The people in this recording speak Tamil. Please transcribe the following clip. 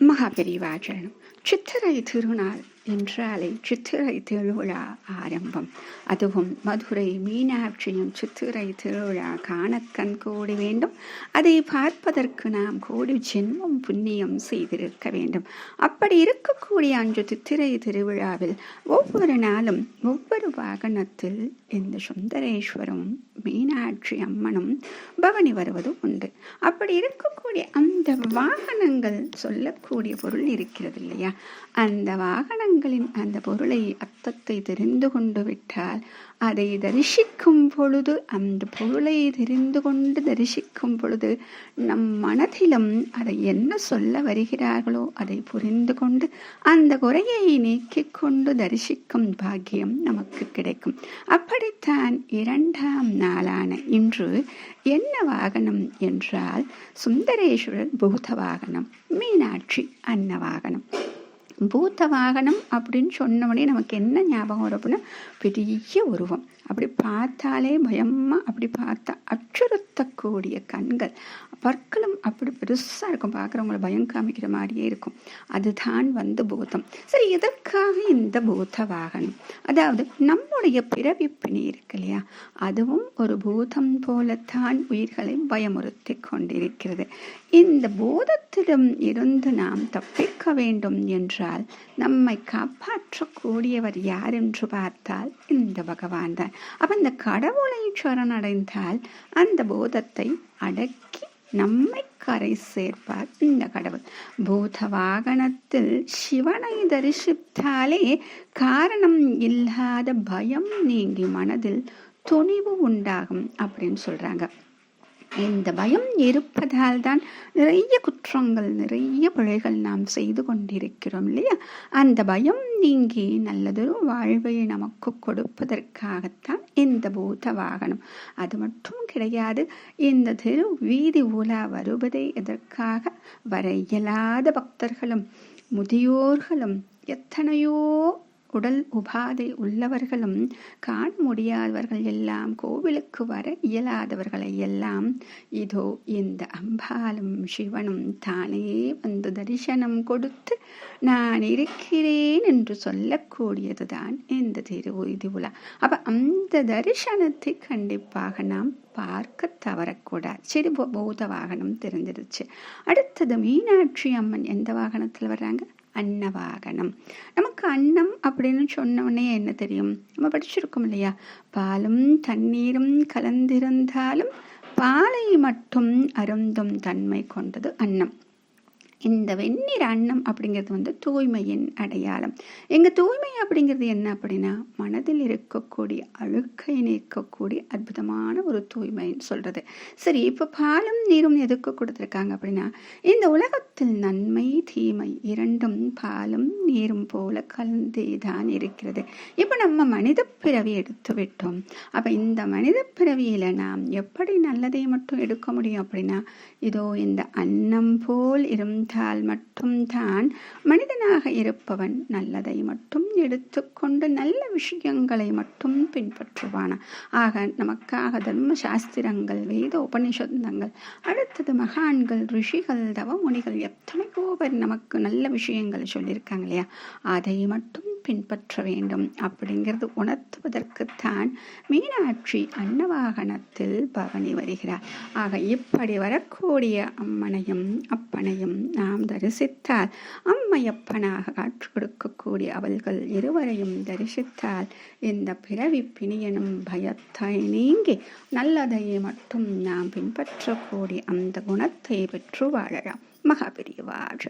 மகாபெரிவாச்சரணம் சித்திரை திருநாள் என்றாலே சித்திரை திருவிழா ஆரம்பம். அதுவும் மதுரை மீனாட்சியும் சித்திரை திருவிழா காணக்கண் கூடி வேண்டும். அதை பார்ப்பதற்கு நாம் கோடி ஜென்மம் புண்ணியம் செய்திருக்க வேண்டும். அப்படி இருக்கக்கூடிய அன்று சித்திரை திருவிழாவில் ஒவ்வொரு நாளும் ஒவ்வொரு வாகனத்தில் இந்த சுந்தரேஸ்வரும் மீனாட்சி அம்மனும் பவனி வருவது உண்டு. அப்படி இருக்கக்கூடிய அந்த வாகனங்கள் சொல்லக்கூடிய பொருள் இருக்கிறது இல்லையா? அந்த வாகனங்களின் அந்த பொருளை அர்த்தத்தை தெரிந்து கொண்டு விட்டால் அதை தரிசிக்கும் பொழுது அந்த பொருளை தெரிந்து கொண்டு தரிசிக்கும் பொழுது நம் மனதிலும் அதை என்ன சொல்ல வருகிறார்களோ அதை புரிந்து கொண்டு அந்த குறையை நீக்கிக் கொண்டு தரிசிக்கும் பாக்கியம் நமக்கு கிடைக்கும். அப்படித்தான் இரண்டாம் நாளான இன்று என்ன வாகனம் என்றால் சுந்தரேஸ்வரர் பூத வாகனம் மீனாட்சி அன்ன வாகனம். பூத்த வாகனம் அப்படின்னு சொன்னவொடனே நமக்கு என்ன ஞாபகம் வரும் அப்படின்னா பெரிய உருவம். அப்படி பார்த்தாலே பயமாக அப்படி பார்த்தா அச்சுறுத்தக்கூடிய கண்கள். பற்களும் அப்படி பெருசாக இருக்கும். பார்க்குறவங்கள பயம் காமிக்கிற மாதிரியே இருக்கும். அதுதான் வந்து பூதம். சரி எதற்காக இந்த பூத வாகனம். அதாவது நம்முடைய பிறவி பிணி இருக்கு இல்லையா? அதுவும் ஒரு பூதம் போலத்தான் உயிர்களை பயமுறுத்தி கொண்டிருக்கிறது. இந்த போதத்திலும் இருந்து நாம் தப்பிக்க வேண்டும் என்றால் நம்மை காப்பாற்றக்கூடியவர் யார் என்று பார்த்தால் இந்த பகவான் தான். அப்ப இந்த கடவுளை சரணடைந்தால் அந்த போதத்தை அடக்கி நம்மை கரை சேர்ப்பார் இந்த கடவுள். பூத வாகனத்தில் சிவனை தரிசித்தாலே காரணம் இல்லாத பயம் நீங்கி மனதில் துணிவு உண்டாகும் அப்படின்னு சொல்றாங்க. இந்த பயம் இருப்பதால் தான் நிறைய குற்றங்கள் நிறைய பிழைகள் நாம் செய்து கொண்டிருக்கிறோம் இல்லையா? அந்த பயம் நீங்கி நல்லதொரு வாழ்வை நமக்கு கொடுப்பதற்காகத்தான் இந்த பூத வாகனம். அது மட்டும் கிடையாது இந்த திரு வீதி உலா வருவதை எதற்காக வர இயலாத பக்தர்களும் முதியோர்களும் எத்தனையோ உடல் உபாதை உள்ளவர்களும் காண முடியாதவர்கள் எல்லாம் கோவிலுக்கு வர இயலாதவர்களை எல்லாம் இதோ இந்த அம்பாலும் சிவனும் தானே வந்து தரிசனம் கொடுத்து நான் இருக்கிறேன் என்று சொல்லக்கூடியதுதான் இந்த திரு இதுவுலா அப்ப அந்த தரிசனத்தை கண்டிப்பாக நாம் பார்க்க தவறக்கூடாது. சரி பௌத்த வாகனம் தெரிஞ்சிருச்சு. அடுத்தது மீனாட்சி அம்மன் எந்த வாகனத்தில் வர்றாங்க? அன்னவாகனம். நமக்கு அன்னம் அப்படின்னு சொன்னோடனே என்ன தெரியும்? நம்ம படிச்சிருக்கோம் இல்லையா? பாலும் தண்ணீரும் கலந்திருந்தாலும் பாலை மட்டும் அருந்தும் தன்மை கொண்டது அன்னம். இந்த வெந்நீர் அன்னம் அப்படிங்கிறது வந்து தூய்மையின் அடையாளம். எங்க தூய்மை அப்படிங்கிறது என்ன அப்படின்னா மனதில் இருக்கக்கூடிய அழுக்கை நீக்கக்கூடிய அற்புதமான ஒரு தூய்மைன்னு சொல்றது. சரி இப்போ பாலும் நீரும் எதுக்கு கொடுத்துருக்காங்க அப்படின்னா இந்த உலகத்தில் நன்மை தீமை இரண்டும் பாலும் நீரும் போல கலந்தே தான் இருக்கிறது. இப்போ நம்ம மனித பிறவி எடுத்து விட்டோம். அப்ப இந்த மனித பிறவியில நாம் எப்படி நல்லதை மட்டும் எடுக்க முடியும் அப்படின்னா இதோ இந்த அன்னம் போல் இருந்தால் மட்டும்தான் மனிதனாக இருப்பவன் நல்லதை மட்டும் எடுத்துக்கொண்டு நல்ல விஷயங்களை மட்டும் பின்பற்றுவானா. ஆக நமக்காக தர்ம சாஸ்திரங்கள் வேத உபனிஷந்தங்கள் அடுத்தது மகான்கள் ரிஷிகள் தவ முனிகள் எத்தனையோ பேர் நமக்கு நல்ல விஷயங்களை சொல்லியிருக்காங்க இல்லையா? அதை மட்டும் பின்பற்ற வேண்டும். அப்படிங்கிறது உணர்த்துவதற்குத்தான் மீனாட்சி அன்னவாகனத்தில் பவனி வருகிறார். ஆக இப்படி வரக்கூடிய அம்மனையும் அப்பனையும் நாம் தரிசித்தால் அம்மையப்பனாக காட்சி கொடுக்கக்கூடிய அவள்கள் இருவரையும் தரிசித்தால் இந்த பிறவி பிணியனும் பயத்தை நீங்கி நல்லதை மட்டும் நாம் பின்பற்றக்கூடிய அந்த குணத்தை பெற்று வாழலாம். மகாபிரிவாழ்